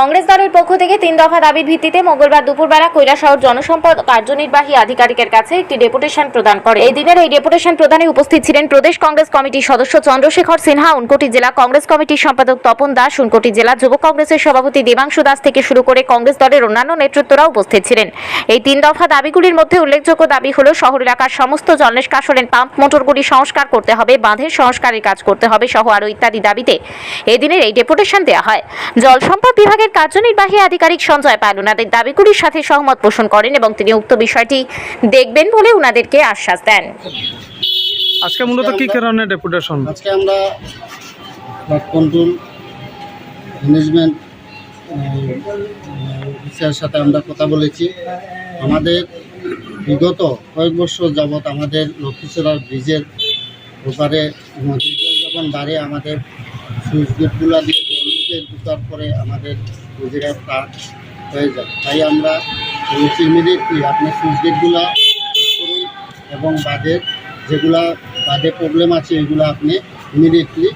কংগ্রেস দলের পক্ষ থেকে তিন দফা দাবির ভিত্তিতে মঙ্গলবার দুপুরবেলা কৈলাসহর জনসম্পদ কার্যনির্বাহী আধিকারিকের কাছে একটি ডেপুটেশন প্রদান করে। এই দিনের এই ডেপুটেশন প্রদানে উপস্থিত ছিলেন প্রদেশ কংগ্রেস কমিটির সদস্য চন্দ্রশেখর সিনহা, উনকোটি জেলা কংগ্রেস কমিটির সম্পাদক তপন দাস, উনকোটি জেলা যুব কংগ্রেসের সভাপতি দেবাংশু দাস থেকে শুরু করে কংগ্রেস দলের অন্যান্য নেতৃত্বরা উপস্থিত ছিলেন। এই তিন দফা দাবিগুলির মধ্যে উল্লেখযোগ্য দাবি হল, শহর এলাকার সমস্ত জল নিষ্কাশনের পাম্প, মোটরগুলি সংস্কার করতে হবে বাঁধের সংস্কারের কাজ করতে হবে সহ আরও ইত্যাদি দাবিতে। এদিনের এই ডেপুটেশন দেওয়া হয়। জল সম্পদ বিভাগের কার্যনির্বাহী আধিকারিক সঞ্জয় পাল ওনাদের দাবিগুলির সাথে সহমত পোষণ করেন এবং তিনি উক্ত বিষয়টি দেখবেন বলে ওনাদেরকে আশ্বাস দেন। আজকে মূলত কি কারণে ডেপুটেশন? আজকে আমরা ফ্লাড কন্ট্রোল ম্যানেজমেন্ট অফিসারের সাথে আমরা কথা বলেছি। আমাদের বিগত কয়েক বছর যাবৎ আমাদের লক্ষ্মীছড়ার ব্রিজের ওপারে যখন বাড়ে আমাদের সুইচ গেটগুলো দিয়ে জল ঢুকে ঢুকার পরে আমাদের নদীরা ফ্লাড হয়ে যায় তাই আমরা ইমিডিয়েটলি আপনার সুইচ গেটগুলো ঠিক করুন এবং বাঁধের যেগুলা বাদে প্রবলেম আছে এগুলো আপনি ইমিডিয়েটলি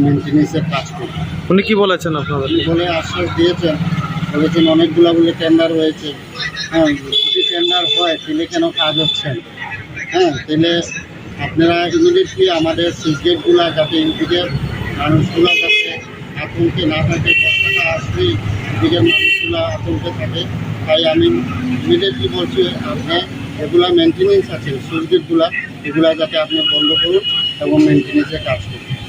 মেনটেন্যান্সের কাজ করুন। উনি কি বলেছেন আপনাদের? বলে আশ্বাস দিয়েছেন। বলেছেন অনেকগুলা বলে টেন্ডার হয়েছে হ্যাঁ যদি টেন্ডার হয় তাহলে কেন কাজ হচ্ছে হ্যাঁ তাহলে আপনারা ইমিডিয়েটলি আমাদের সুইচগেটগুলো যাতে ইউপিদের মানুষগুলো আতঙ্কে না থাকে বর্ষাটা আসলেই দিকের মানুষগুলো আতঙ্কে থাকে। তাই আমি ইমিডিয়েটলি বলছি আপনার এগুলা মেনটেনেন্স আছে সুইচগেটগুলা এগুলা যাতে আপনি বন্ধ করুন এবং মেনটেনেন্সের কাজ করুন।